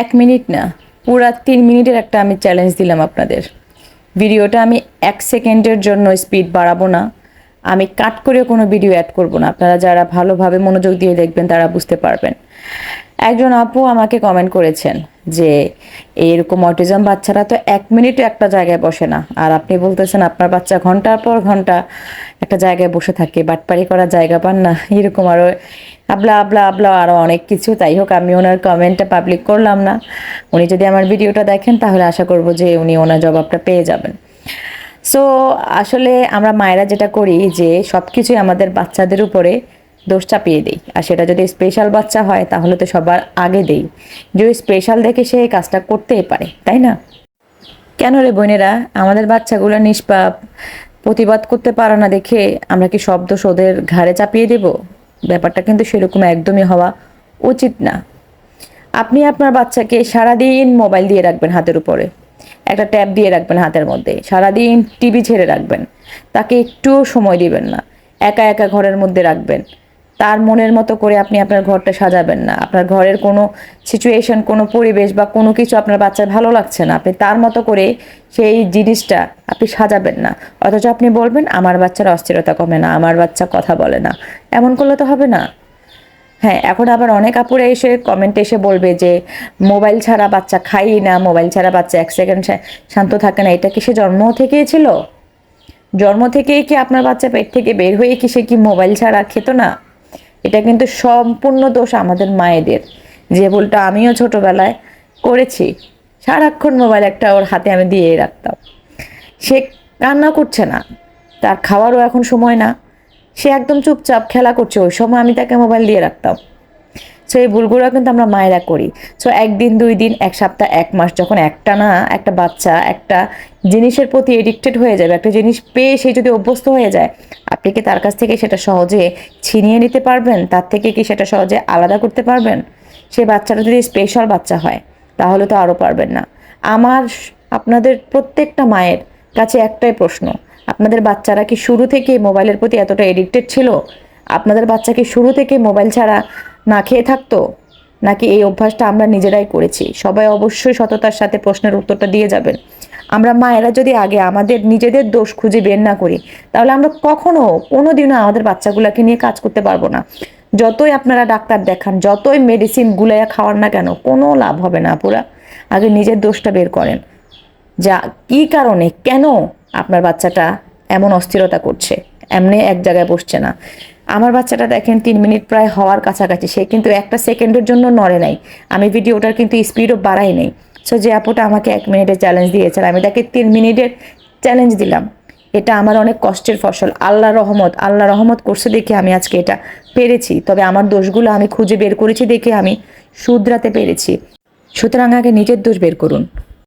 এক মিনিট না, পুরা তিন মিনিটের একটা আমি চ্যালেঞ্জ দিলাম আপনাদের। ভিডিওটা আমি এক সেকেন্ডের জন্য স্পিড বাড়াবো না। আমি কাট করে কোনো ভিডিও অ্যাড করব না। আপনারা যারা ভালোভাবে মনোযোগ দিয়ে দেখবেন, তারা বুঝতে পারবেন। একজন আপু আমাকে কমেন্ট করেছেন যে এরকম অটিজম বাচ্চারা তো এক মিনিটে একটা জায়গায় বসে না। আর আপনি বলতেছেন, আপনার বাচ্চা ঘণ্টার পর ঘণ্টা একটা জায়গায় বসে থাকে বাটপারি করার জায়গা পান না। এরকম আরও আবলা আবলা আবলা আরও অনেক কিছু। তাই হোক, আমি ওনার কমেন্টটা পাবলিক করলাম না। উনি যদি আমার ভিডিওটা দেখেন, তাহলে আশা করব যে উনি ওনার জবাবটা পেয়ে যাবেন। সো আসলে আমরা মায়েরা যেটা করি যে সব কিছুই আমাদের বাচ্চাদের উপরে দোষ চাপিয়ে দিই। আর সেটা যদি স্পেশাল বাচ্চা হয়, তাহলে তো সবার আগে দেই। যদি স্পেশাল দেখে সে কাজটা করতেই পারে, তাই না? কেন রে বোনেরা? আমাদের বাচ্চাগুলো নিষ্পাপ, প্রতিবাদ করতে পারে না দেখে আমরা কি শব্দ ওদের ঘাড়ে চাপিয়ে দেব? ব্যাপারটা কিন্তু সেরকম একদমই হওয়া উচিত না। আপনি আপনার বাচ্চাকে সারাদিন মোবাইল দিয়ে রাখবেন হাতের উপরে। একটা ট্যাব দিয়ে রাখবেন হাতের মধ্যে। সারাদিন টিভি ছেড়ে রাখবেন। তাকে একটুও সময় দিবেন না। একা একা ঘরের মধ্যে রাখবেন। তার মনের মতো করে আপনি আপনার ঘরটা সাজাবেন না। আপনার ঘরের কোনো সিচুয়েশন কোনো পরিবেশ বা কোনো কিছু আপনার বাচ্চার ভালো লাগছে না। আপনি তার মতো করে সেই জিনিসটা আপনি সাজাবেন না। অথচ আপনি বলবেন, আমার বাচ্চার অস্থিরতা কমে না। আমার বাচ্চা কথা বলে না। এমন করলে তো হবে না। হ্যাঁ এখন আবার অনেক আপুরা এসে কমেন্টে এসে বলবে যে, মোবাইল ছাড়া বাচ্চা খাই না, মোবাইল ছাড়া বাচ্চা এক সেকেন্ড শান্ত থাকে না। এটা কি সে জন্ম থেকেই ছিল? জন্ম থেকেই কি আপনার বাচ্চা পেট থেকে বের হয়ে কি সে কি মোবাইল ছাড়া খেত না? এটা কিন্তু সম্পূর্ণ দোষ আমাদের মায়েদের। যে ভুলটা আমিও ছোটবেলায় করেছি। সারাক্ষণ মোবাইল একটা ওর হাতে আমি দিয়ে রাখতাম। সে কান্না করছে না। তার খাওয়ারও এখন সময় না। সে একদম চুপচাপ খেলা করছে ওই সময়, আমি তাকে মোবাইল দিয়ে রাখতাম। সো এই ভুলগুলো কিন্তু আমরা মায়েরা করি। সো একদিন, দুই দিন, এক সপ্তাহ, এক মাস, যখন একটা না, একটা বাচ্চা, একটা জিনিসের প্রতি এডিক্টেড হয়ে যাবে, একটা জিনিস পেয়ে সে যদি অভ্যস্ত হয়ে যায়, আপনি কি তার কাছ থেকে সেটা সহজে ছিনিয়ে নিতে পারবেন? তার থেকে কি সেটা সহজে আলাদা করতে পারবেন? সে বাচ্চাটা যদি স্পেশাল বাচ্চা হয়, তাহলে তো আরও পারবেন না। আমার আপনাদের প্রত্যেকটা মায়ের কাছে একটাই প্রশ্ন আপনাদের বাচ্চারা কি শুরু থেকে মোবাইলের প্রতি এতটা এডিক্টেড ছিল? আপনাদের বাচ্চা কি শুরু থেকে মোবাইল ছাড়া না খেয়ে থাকতো? নাকি এই অভ্যাসটা আমরা নিজেরাই করেছি? সবাই অবশ্যই সততার সাথে প্রশ্নের উত্তরটা দিয়ে যাবেন। আমরা মায়েরা যদি আগে আমাদের নিজেদের দোষ খুঁজে বের না করি, তাহলে আমরা কখনো কোনো দিনও আমাদের বাচ্চাগুলোকে নিয়ে কাজ করতে পারব না। যতই আপনারা ডাক্তার দেখান, যতই মেডিসিন গুলাইয়া খাওয়ান না কেন, কোনো লাভ হবে না পুরা আগে নিজের দোষটা বের করেন। যা, কি কারণে? কেন? আপনার বাচ্চাটা এমন অস্থিরতা করছে, এমনি এক জায়গায় বসছে না। আমার বাচ্চাটা দেখেন তিন মিনিট প্রায় হওয়ার কাছাকাছি, সে কিন্তু একটা সেকেন্ডের জন্য নড়ে নাই। আমি ভিডিওটার কিন্তু স্পিডও বাড়াই নেই। সো যে আপুটা আমাকে এক মিনিটের চ্যালেঞ্জ দিয়েছেন, আমি তাকে তিন মিনিটের চ্যালেঞ্জ দিলাম। এটা আমার অনেক কষ্টের ফসল। আল্লাহ রহমত আল্লাহ রহমত করছে দেখে আমি আজকে এটা পেরেছি। তবে আমার দোষগুলো আমি খুঁজে বের করেছি দেখে আমি শুধরাতে পেরেছি। সুতরাং আগে নিজের দোষ বের করুন।